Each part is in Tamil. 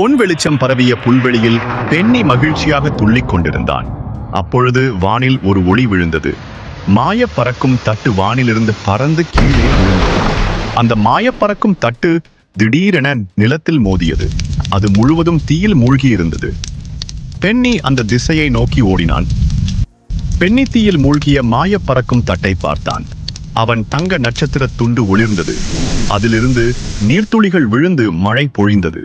பொன் வெளிச்சம் பரவிய புல்வெளியில் பெண்ணி மகிழ்ச்சியாக துள்ளிக் கொண்டிருந்தான். அப்பொழுது வானில் ஒரு ஒளி விழுந்தது. மாய பறக்கும் தட்டு வானிலிருந்து பறந்து கீழே விழுந்தது. அந்த மாய பறக்கும் தட்டு திடீரென நிலத்தில் மோதியது. அது முழுவதும் தீயில் மூழ்கி இருந்தது பெண்ணி அந்த திசையை நோக்கி ஓடினான். பெண்ணி தீயில் மூழ்கிய மாய பறக்கும் தட்டை பார்த்தான். அவன் தங்க நட்சத்திர துண்டு ஒளிர்ந்தது. அதிலிருந்து நீர்த்துளிகள் விழுந்து மழை பொழிந்தது.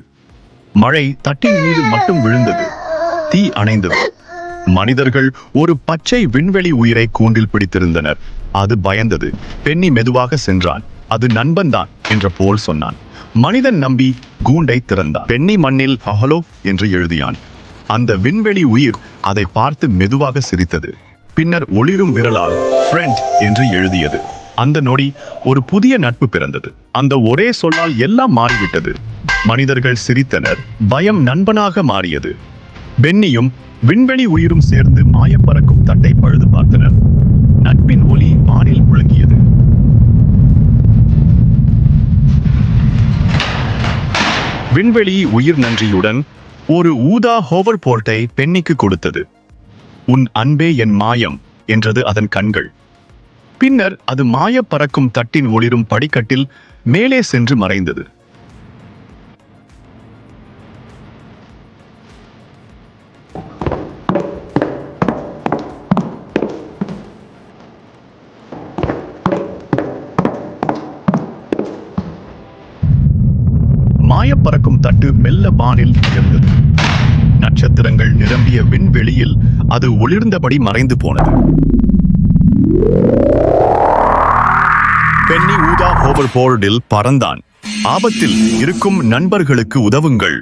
மழை தட்டின் மீது மட்டும் விழுந்தது. தீ அணைந்தது. மனிதர்கள் ஒரு பச்சை விண்வெளி உயிரை கூண்டில் பிடித்திருந்தனர். அது பயந்தது. பெண்ணி மெதுவாக சென்றான். அது நண்பன்தான் என்ற போல் சொன்னான். மனிதன் நம்பி கூண்டை திறந்தான். பெண்ணி மண்ணில் ஹலோ என்று எழுதியான். அந்த விண்வெளி உயிர் அதை பார்த்து மெதுவாக சிரித்தது. பின்னர் ஒளிரும் விரலால் ஃப்ரெண்ட் என்று எழுதியது. அந்த நொடி ஒரு புதிய நட்பு பிறந்தது. அந்த ஒரே சொல்லால் எல்லாம் மாறிவிட்டது. மனிதர்கள் சிரித்தனர். பயம் நண்பனாக மாறியது. பென்னியும் விண்வெளி உயிரும் சேர்ந்து மாயப்பறக்கும் தட்டை பழுது பார்த்தனர். நட்பின் ஒளி வானில் முழங்கியது. விண்வெளி உயிர் நன்றியுடன் ஒரு ஊதா ஹோவர் போர்ட்டை பெண்ணிக்கு கொடுத்தது. உன் அன்பே என் மாயம் என்றது அதன் கண்கள். பின்னர் அது மாய பறக்கும் தட்டின் ஒளிரும் படிக்கட்டில் மேலே சென்று மறைந்தது. மாயப்பறக்கும் தட்டு மெல்ல வானில் உயர்ந்தது நட்சத்திரங்கள் நிரம்பிய விண்வெளியில் அது ஒளிர்ந்தபடி மறைந்து போனது. பென்னி ஊதா ஹோவர் போர்டில் பறந்தான். ஆபத்தில் இருக்கும் நண்பர்களுக்கு உதவுங்கள்.